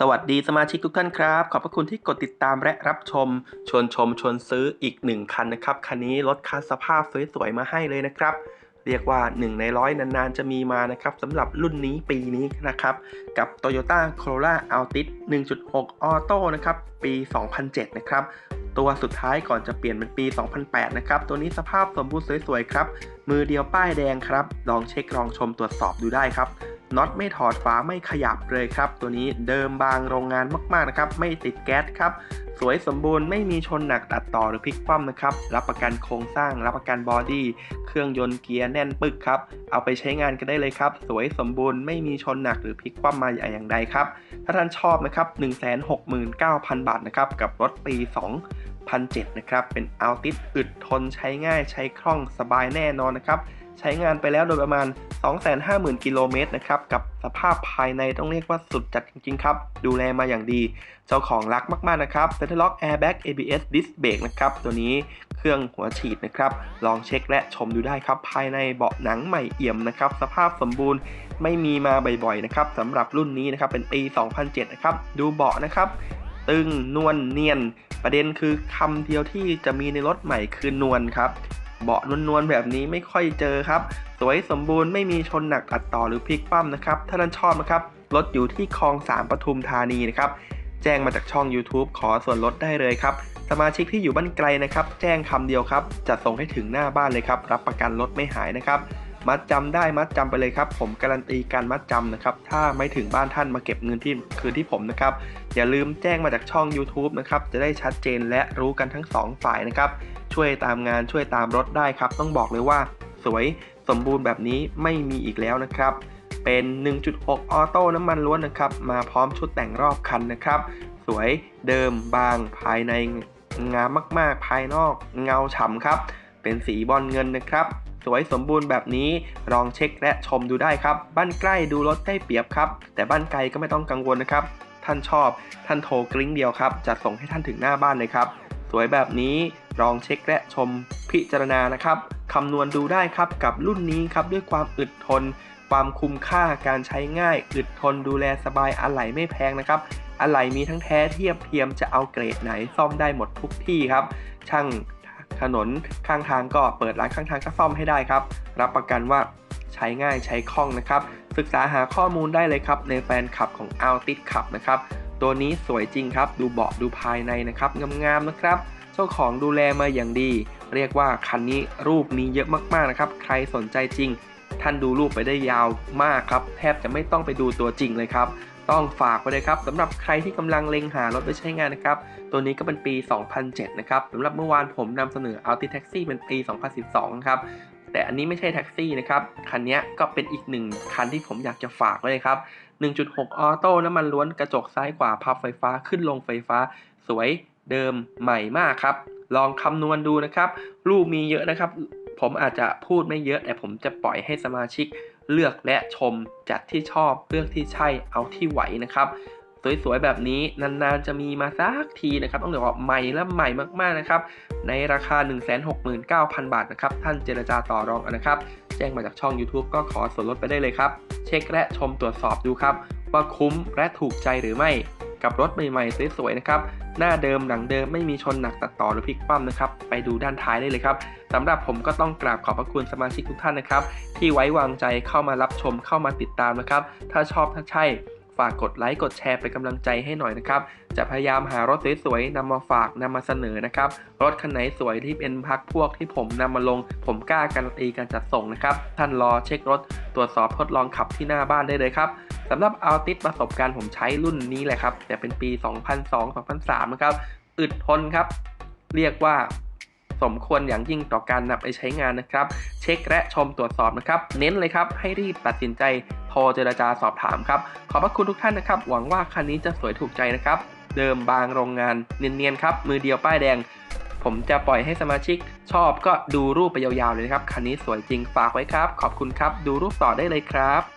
สวัสดีสมาชิกทุกท่านครับ ขอบพระคุณที่กดติดตามและรับชม ชวนชมชวนซื้ออีกหนึ่งคันนะครับ คันนี้รถคันสภาพสวยๆมาให้เลยนะครับ เรียกว่า 1 ในร้อยนานๆ จะมีมานะครับสำหรับรุ่นนี้ปีนี้นะครับ กับ Toyota Corolla Altis 1.6 Auto นะครับ ปี 2007 นะครับ ตัวสุดท้ายก่อนจะเปลี่ยนเป็นปี 2008 นะครับ ตัวนี้สภาพสมบูรณ์สวยๆครับ มือเดียวป้ายแดงครับ ลองเช็คลองชมตรวจสอบดูได้ครับ น็อตไม่ถอดฝาไม่ขยับเลยครับ ตัวนี้เดิมบางโรงงานมากๆนะครับ ไม่ติดแก๊สครับ สวยสมบูรณ์ไม่มีชนหนักตัดต่อหรือพลิกคว่ำนะครับ รับประกันโครงสร้าง รับประกันบอดี้เครื่องยนต์เกียร์แน่นปึกครับ เอาไปใช้งานกันได้เลยครับ สวยสมบูรณ์ไม่มีชนหนักหรือพลิกคว่ำมาอย่างใดครับ ถ้าท่านชอบนะครับ 169,000 บาทนะครับกับรถปี2007นะครับ เป็นอัลติสอึดทนใช้ง่ายใช้คล่องสบายแน่นอนนะครับ ใช้งานไปแล้วโดยประมาณ 250,000 กิโลเมตรนะครับ กับสภาพภายในต้องเรียกว่าสุดจัดจริงๆครับ ดูแลมาอย่างดี เจ้าของรักมากๆนะครับ c e n t r l o c k Airbag ABS Disc Brake นะครับ ตัวนี้เครื่องหัวฉีดนะครับ ลองเช็คและชมดูได้ครับ ภายในเบาะหนังใหม่เอี่ยมนะครับ สภาพสมบูรณ์ไม่มีมาบ่อยๆนะครับสำหรับรุ่นนี้นะครับ เป็นปี 2007 นะครับ ดูเบาะนะครับ ตึงนวลเนียน ประเด็นคือคำเดียวที่จะมีในรถใหม่คือนวลครับ เบาะนวลๆแบบนี้ไม่ค่อยเจอครับ สวยสมบูรณ์ไม่มีชนหนักตัดต่อหรือพลิกคว่ำนะครับ ถ้าท่านชอบนะครับรถอยู่ที่คลอง3ปทุมธานีนะครับ แจ้งมาจากช่อง YouTube ขอส่วนลดได้เลยครับ สมาชิกที่อยู่บ้านไกลนะครับ แจ้งคำเดียวครับ จะส่งให้ถึงหน้าบ้านเลยครับ รับประกันรถไม่หายนะครับ มัดจำได้มัดจำไปเลยครับ ผมการันตีการมัดจำนะครับ ถ้าไม่ถึงบ้านท่านมาเก็บเงินที่คืนที่ผมนะครับ อย่าลืมแจ้งมาจากช่อง YouTube นะครับ จะได้ชัดเจนและรู้กันทั้งสองฝ่ายนะครับ ช่วยตามงานช่วยตามรถได้ครับ ต้องบอกเลยว่าสวยสมบูรณ์แบบนี้ไม่มีอีกแล้วนะครับ เป็น 1.6 ออโต้น้ำมันล้วนนะครับ มาพร้อมชุดแต่งรอบคันนะครับ สวยเดิมบางภายในงามมากๆ ภายนอกเงาฉ่ำครับ เป็นสีบอลเงินนะครับสวยสมบูรณ์แบบนี้ลองเช็คและชมดูได้ครับ บ้านใกล้ดูรถได้เปรียบครับ แต่บ้านไกลก็ไม่ต้องกังวลนะครับ ท่านชอบท่านโทรกริ้งเดียวครับจะส่งให้ท่านถึงหน้าบ้านเลยครับ สวยแบบนี้ ลองเช็คและชมพิจารณานะครับคำนวณดูได้ครับกับรุ่นนี้ครับด้วยความอึดทน ความคุ้มค่าการใช้ง่าย อึดทนดูแลสบายอะไหล่ไม่แพงนะครับอะไหล่มีทั้งแท้เทียบเทียมจะเอาเกรดไหนซ่อมได้หมดทุกที่ครับ ช่างถนนข้างทางก็เปิดร้านข้างทางก็ซ่อมให้ได้ครับ รับประกันว่าใช้ง่ายใช้คล่องนะครับ ศึกษาหาข้อมูลได้เลยครับ ในแฟนคลับของ a l t i s ขับนะครับ ตัวนี้สวยจริงครับ ดูเบาะดูภายในนะครับงามๆนะครับ เจ้าของดูแลมาอย่างดี เรียกว่าคันนี้รูปมีเยอะมากๆนะครับ ใครสนใจจริง ท่านดูรูปไปได้ยาวมากครับ แทบจะไม่ต้องไปดูตัวจริงเลยครับ ต้องฝากไว้เลยครับสำหรับใครที่กำลังเล็งหารถไปใช้งานนะครับ ตัวนี้ก็เป็นปี 2007 นะครับสำหรับเมื่อวานผมนำเสนอ Alti Taxi เป็นปี 2012 ครับแต่อันนี้ไม่ใช่แท็กซี่นะครับ คันนี้ก็เป็นอีกหนึ่งคันที่ผมอยากจะฝากไว้เลยครับ 1.6 ออโต้น้ำมันล้วนกระจกซ้ายขวาพับไฟฟ้าขึ้นลงไฟฟ้า สวย เดิมใหม่มากครับ ลองคำนวณดูนะครับ รูปมีเยอะนะครับ ผมอาจจะพูดไม่เยอะ แต่ผมจะปล่อยให้สมาชิกเลือกและชมจัดที่ชอบเลือกที่ใช่เอาที่ไหวนะครับ สวยๆแบบนี้นานๆจะมีมาสักทีนะครับ ต้องบอกว่าใหม่และใหม่มากๆนะครับ ในราคา 169,000 บาทนะครับ ท่านเจรจาต่อรองนะครับ แจ้งมาจากช่อง YouTube ก็ขอส่วนลดไปได้เลยครับ เช็คและชมตรวจสอบดูครับ ว่าคุ้มและถูกใจหรือไม่ กับรถใหม่ๆสวยๆนะครับหน้าเดิมหลังเดิมไม่มีชนหนักตัดต่อหรือพลิกคว่ำนะครับไปดูด้านท้ายได้เลยครับสำหรับผมก็ต้องกราบขอบพระคุณสมาชิกทุกท่านนะครับ ที่ไว้วางใจเข้ามารับชมเข้ามาติดตามนะครับ ถ้าชอบถ้าใช่ฝากกดไลค์กดแชร์เป็นกำลังใจให้หน่อยนะครับ จะพยายามหารถสวยๆนำมาฝากนำมาเสนอนะครับ รถคันไหนสวยที่เป็นพักพวกที่ผมนำมาลง ผมกล้าการันตีการจัดส่งนะครับ ท่านรอเช็ครถตรวจสอบทดลองขับที่หน้าบ้านได้เลยครับ สำหรับเอาติดประสบการณ์ผมใช้รุ่นนี้แหละครับ แต่เป็นปี 2002-2003 นะครับ อึดทนครับ เรียกว่าสมควรอย่างยิ่งต่อการนำไปใช้งานนะครับ เช็คและชมตรวจสอบนะครับ เน้นเลยครับ ให้รีบตัดสินใจโทรเจรจาสอบถามครับ ขอบพระคุณทุกท่านนะครับ หวังว่าคันนี้จะสวยถูกใจนะครับ เดิมบางโรงงานเนียนๆครับ มือเดียวป้ายแดง ผมจะปล่อยให้สมาชิก ชอบก็ดูรูปไปยาวๆเลยนะครับ คันนี้สวยจริงฝากไว้ครับ ขอบคุณครับ ดูรูปต่อได้เลยครับ